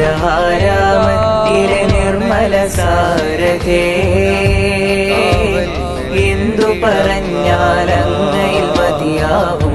സുന്ദരഹാരാമത്തിലെ നിർമ്മല സാരഥേ. എന്തു പറഞ്ഞാലങ്ങയിൽ മതിയാവും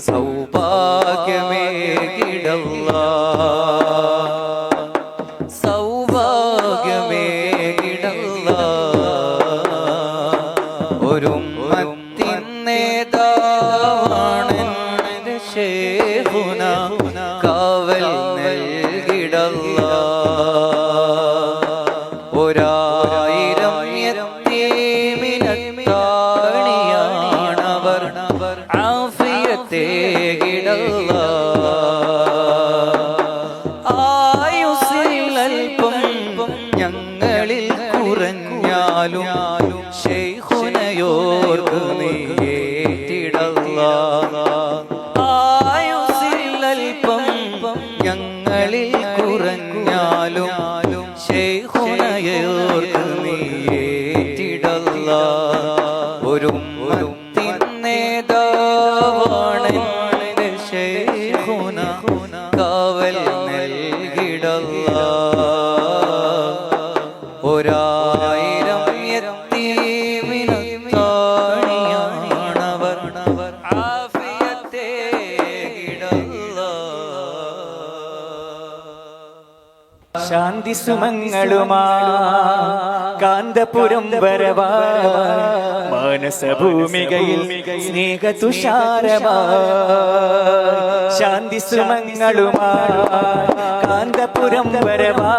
ഞങ്ങൾക്ക് സൗഭാഗ്യമേ കിടല്ല സൗഭാഗ്യമേ കിടല്ല ഒരു നേതാവാണ് ശേഖുന കാവൽ നൽകിടല്ല ഒരായിരം യത്തീമിനത്താണിയാണവർ കുറഞ്ഞാലും ശൈഖുനയോർക്ക് നീട്ടിടല്ല ആയുസ്സിൽ അല്പം ഞങ്ങളിൽ കുറഞ്ഞാലും ശാന്തി സുമങ്ങളുമാ. കാന്തപുരം വരവാ. മാനസഭൂമികയിൽ സ്നേഹതുഷാരമാ. ശാന്തി സുമങ്ങളുമാ. കാന്തപുരം വരവാ.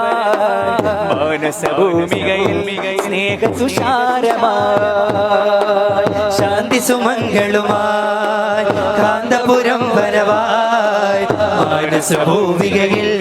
മാനസഭൂമികയിൽ സ്നേഹതുഷാരമാ. ശാന്തി സുമങ്ങളുമായി കാന്തപുരം വരവായി മാനസഭൂമികയിൽ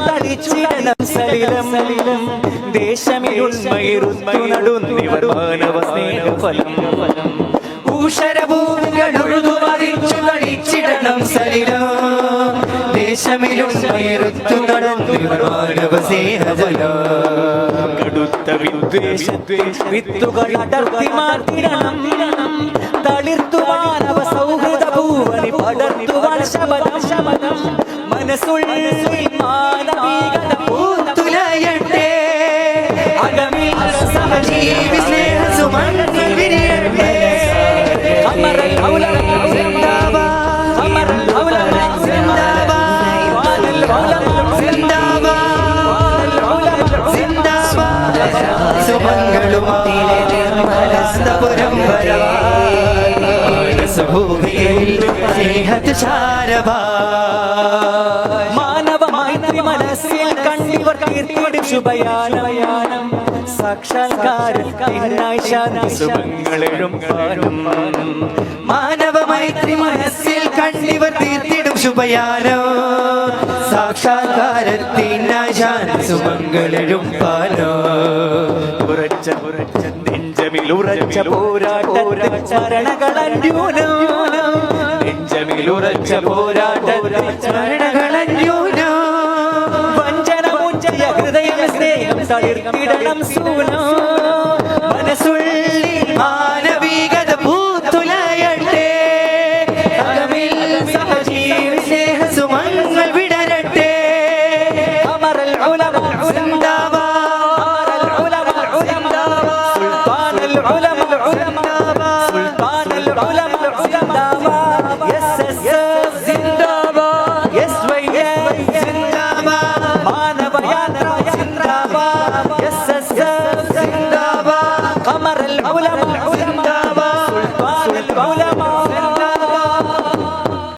സലിലം. നടുന്നിവർ മാനവ സ്നേഹഫലം നടന്നു കടുത്ത വിദ്വേഷ വിത്തുകൾ അടർത്തി മൈത്രി മനസ്സിൽ കണ്ടിവർ കീർത്തിയുടെ ശുഭയാനയാനം പാടും. മാനവ മൈത്രി മനസ്സിൽ കണ്ണിവർ തീർത്തിടും ശുഭയാനോ സാക്ഷാത്കാരത്തിനായി ശാന്തി സുമങ്ങളെഴും പാലോ ഉറച്ച ഉറച്ച നെഞ്ചമിൽ ഉറച്ച പോരാട്ട. ചരണകളൂനോ നെഞ്ചമിൽ ഉറച്ച പോരാട്ട. സ്മരണകളന്യൂനം തളിർത്തിടണം സൂന. മനസ്സുള്ളിൽ മാനവികത പൂത്തുലയട്ടെ. അകമിൽ സഹജീവി സ്നേഹ സുമങ്ങൾ വിടരട്ടെ. അമറൽ ഉലമ ഉലമുണ്ടാവാ ഉലമ ഉലമുണ്ടാവാ സുൽത്താനൽ ഉലമ ഉലമുണ്ടാവാ സുൽത്താനൽ ഉലമ ഉലമുണ്ടാവാ എസ് എസ് ജിന്ദാബാ എസ് വൈ ജിന്ദാബാ മാനവ